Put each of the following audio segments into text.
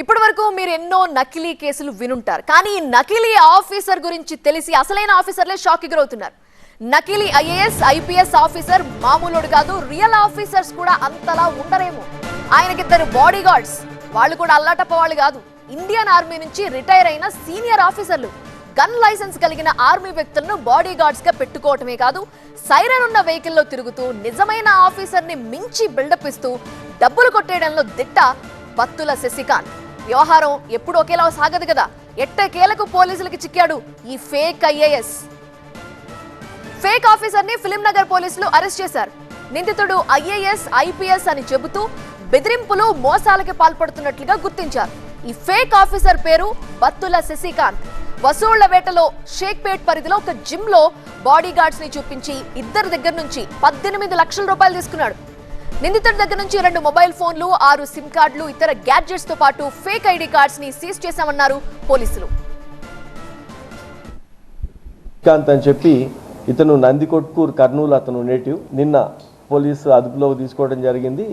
ఇప్పటి వరకు మీరు ఎన్నో నకిలీ కేసులు వినుంటారు. కానీ ఈ నకిలీ ఆఫీసర్ గురించి తెలిసి అసలైన ఆఫీసర్లే షాక్ ఎగురవుతున్నారు. నకిలీ ఐఏఎస్ ఐపీఎస్ ఆఫీసర్ మామూలుడు కాదు రియల్ ఆఫీసర్స్ కూడా అంతలా ఉండరేమో. ఆయనకిద్దరు బాడీ గార్డ్స్ వాళ్ళు కూడా అల్లాటప్ప వాళ్ళు కాదు. ఇండియన్ ఆర్మీ నుంచి రిటైర్ అయిన సీనియర్ ఆఫీసర్లు. గన్ లైసెన్స్ కలిగిన ఆర్మీ వ్యక్తులను బాడీ గార్డ్స్గా పెట్టుకోవటమే కాదు సైరన్ ఉన్న వెహికల్లో తిరుగుతూ నిజమైన ఆఫీసర్ని మించి బిల్డప్ ఇస్తూ డబ్బులు కొట్టేయడంలో దిట్ట బత్తుల శశికాంత్. వ్యవహారం ఎప్పుడు ఒకేలా సాగదు కదా. ఎట్టకేలకు పోలీసులకి చిక్కాడు ఈ ఫేక్ ఐఏఎస్. ఫేక్ ఆఫీసర్ని ఫిలిం నగర్ పోలీసులు అరెస్ట్ చేశారు. నిందితుడు ఐఏఎస్ ఐపీఎస్ అని చెబుతూ బెదిరింపులు మోసాలకి పాల్పడుతున్నట్లుగా గుర్తించారు. ఈ ఫేక్ ఆఫీసర్ పేరు బత్తుల శశికాంత్. వసూళ్ళ వేటలో షేక్పేట్ పరిధిలో ఒక జిమ్లో బాడీ గార్డ్స్ని చూపించి ఇద్దరి దగ్గర నుంచి పద్దెనిమిది లక్షల రూపాయలు తీసుకున్నాడు. నిందితుడి దగ్గర నుంచి రెండు మొబైల్ ఫోన్లు ఆరు సిమ్ కార్డులు ఇతర గ్యాడ్జెట్స్తో పాటు ఫేక్ ఐడి కార్డ్స్ని సీజ్ చేశామన్నారు పోలీసులు. అని చెప్పి ఇతను నందికొట్కూర్ కర్నూలు అతను నేటివ్ నిన్న పోలీసు అదుపులోకి తీసుకోవడం జరిగింది.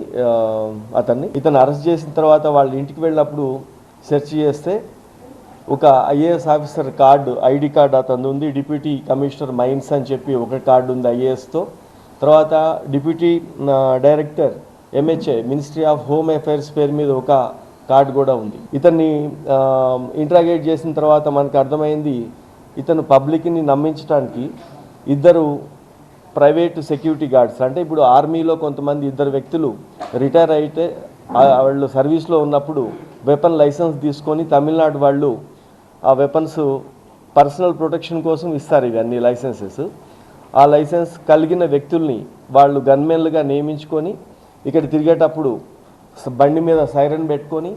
అతన్ని. ఇతను అరెస్ట్ చేసిన తర్వాత వాళ్ళ ఇంటికి వెళ్ళినప్పుడు సెర్చ్ చేస్తే ఒక IAS officer card ID card అతను ఉంది. డిప్యూటీ కమిషనర్ మైన్స్ అని చెప్పి ఒక కార్డు ఉంది ఐఏఎస్తో. తర్వాత deputy director MHA ministry of home affairs పేరు మీద ఒక కార్డు కూడా ఉంది. ఇతన్ని ఇంట్రాగేట్ చేసిన తర్వాత మనకు అర్థమైంది ఇతను పబ్లిక్ని నమ్మించడానికి ఇద్దరు ప్రైవేట్ సెక్యూరిటీ గార్డ్స్ అంటే ఇప్పుడు ఆర్మీలో కొంతమంది ఇద్దరు వ్యక్తులు రిటైర్ అయితే వాళ్ళు సర్వీస్లో ఉన్నప్పుడు వెపన్ లైసెన్స్ తీసుకొని తమిళనాడు వాళ్ళు ఆ వెపన్స్ పర్సనల్ ప్రొటెక్షన్ కోసం ఇస్తారు ఇవన్నీ లైసెన్సెస్. ఆ లైసెన్స్ కలిగిన వ్యక్తుల్ని వాళ్ళు గన్మెన్లుగా నియమించుకొని ఇక్కడ తిరిగేటప్పుడు బండి మీద సైరన్ పెట్టుకొని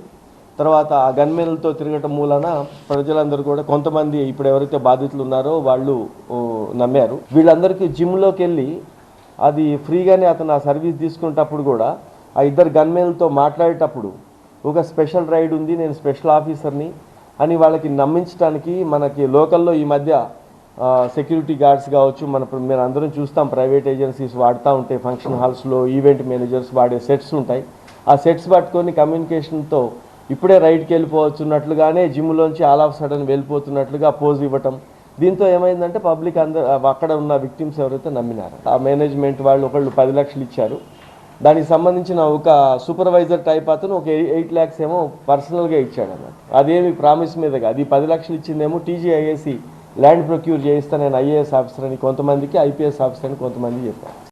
తర్వాత ఆ గన్మెన్లతో తిరగటం మూలన ప్రజలందరూ కూడా కొంతమంది ఇప్పుడు ఎవరైతే బాధితులు ఉన్నారో వాళ్ళు నమ్మారు. వీళ్ళందరికీ జిమ్లోకి వెళ్ళి అది ఫ్రీగానే అతను ఆ సర్వీస్ తీసుకునేటప్పుడు కూడా ఆ ఇద్దరు గన్మెన్లతో మాట్లాడేటప్పుడు ఒక స్పెషల్ రైడ్ ఉంది నేను స్పెషల్ ఆఫీసర్ని అని వాళ్ళకి నమ్మించడానికి మనకి లోకల్లో ఈ మధ్య సెక్యూరిటీ గార్డ్స్ కావచ్చు మన మేము అందరం చూస్తాం ప్రైవేట్ ఏజెన్సీస్ వాడుతూ ఉంటాయి ఫంక్షన్ హాల్స్లో ఈవెంట్ మేనేజర్స్ వాడే సెట్స్ ఉంటాయి. ఆ సెట్స్ పట్టుకొని కమ్యూనికేషన్తో ఇప్పుడే రైడ్కి వెళ్ళిపోవచ్చున్నట్లుగానే జిమ్లోంచి ఆల్ ఆఫ్ సడన్ వెళ్ళిపోతున్నట్లుగా పోజ్ ఇవ్వటం. దీంతో ఏమైందంటే పబ్లిక్ అందరు అక్కడ ఉన్న విక్టిమ్స్ ఎవరైతే నమ్మినారు ఆ మేనేజ్మెంట్ వాళ్ళు ఒకళ్ళు పది లక్షలు ఇచ్చారు. దానికి సంబంధించిన ఒక సూపర్వైజర్ టైప్ అతను ఒక ఎయిట్ ల్యాక్స్ ఏమో పర్సనల్గా ఇచ్చాడు అన్నమాట అదేమి ప్రామిస్ మీదగా అది పది లక్షలు ఇచ్చిందేమో టీజీఐఏసి ల్యాండ్ ప్రొక్యూర్ చేయిస్తా నేను ఐఏఎస్ ఆఫీసర్ అని కొంతమందికి ఐపీఎస్ ఆఫీసర్ అని కొంతమంది చెప్పారు.